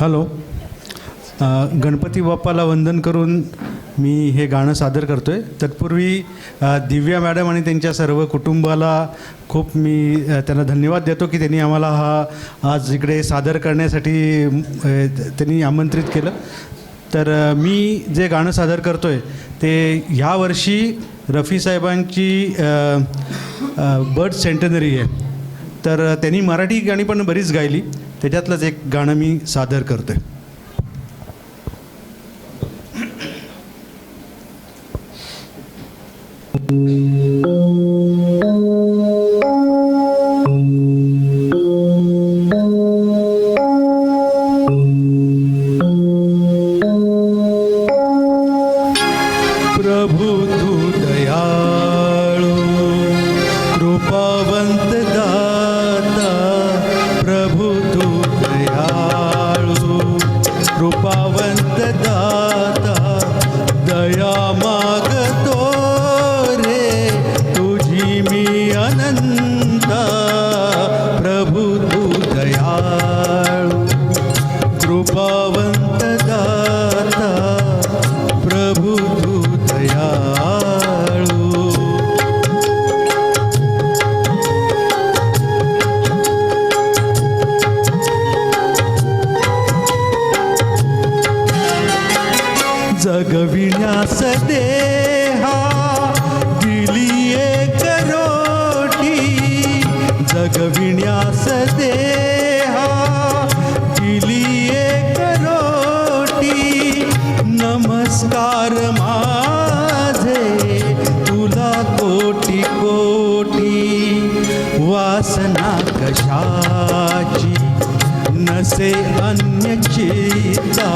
Hello. Ganpati बाप्पाला वंदन करून मी हे गाणं सादर करतो आहे तत्पूर्वी दिव्या मॅडम आणि त्यांच्या सर्व कुटुंबाला खूप मी त्यांना धन्यवाद देतो की त्यांनी आम्हाला हा आज इकडे सादर करण्यासाठी त्यांनी आमंत्रित केलं. तर मी जे गाणं सादर करतो आहे ते ह्या वर्षी रफी साहेबांची बर्थ सेंटनरी आहे. तर त्यांनी मराठी गाणी पण बरीच गायली. त्याच्यातलंच एक गाणं मी सादर करतो आहे you. दयाळू कृपावंत दाता प्रभु तू दयाळू. जगविण्यास देहा वासना कशाची? नसे अन्य चिता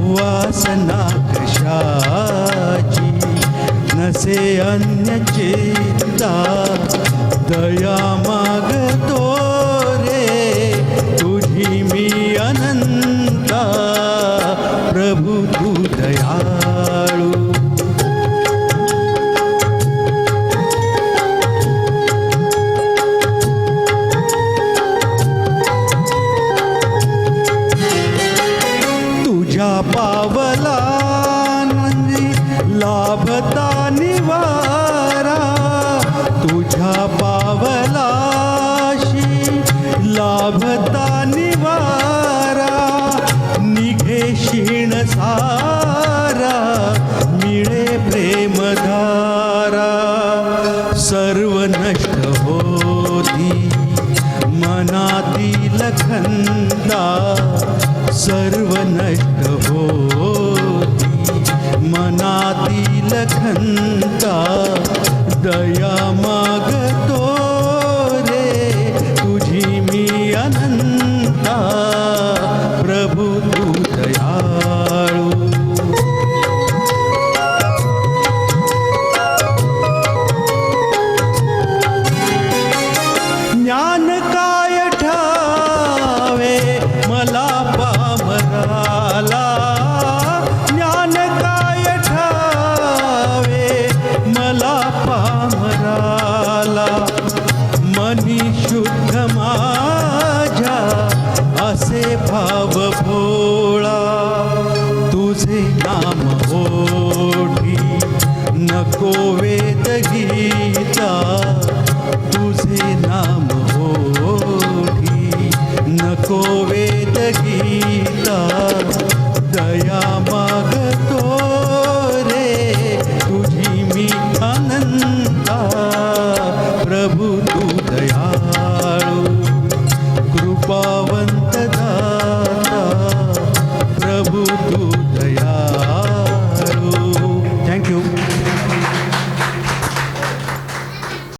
वासना कशाची? नसे अन्य चिता दया मागतो रे तुझी तुझ्या पावलाशी लाभता निवारा निघे क्षीण सारा मिळे प्रेमधारा सर्व नष्ट होती मनातील खंदा सर्व नष्ट होती मनातील खंदा दया भाव भोळा तुझे नाम होठी नको वेद गीता तुझे नाम ओढी नको वेद गीता दया मागतो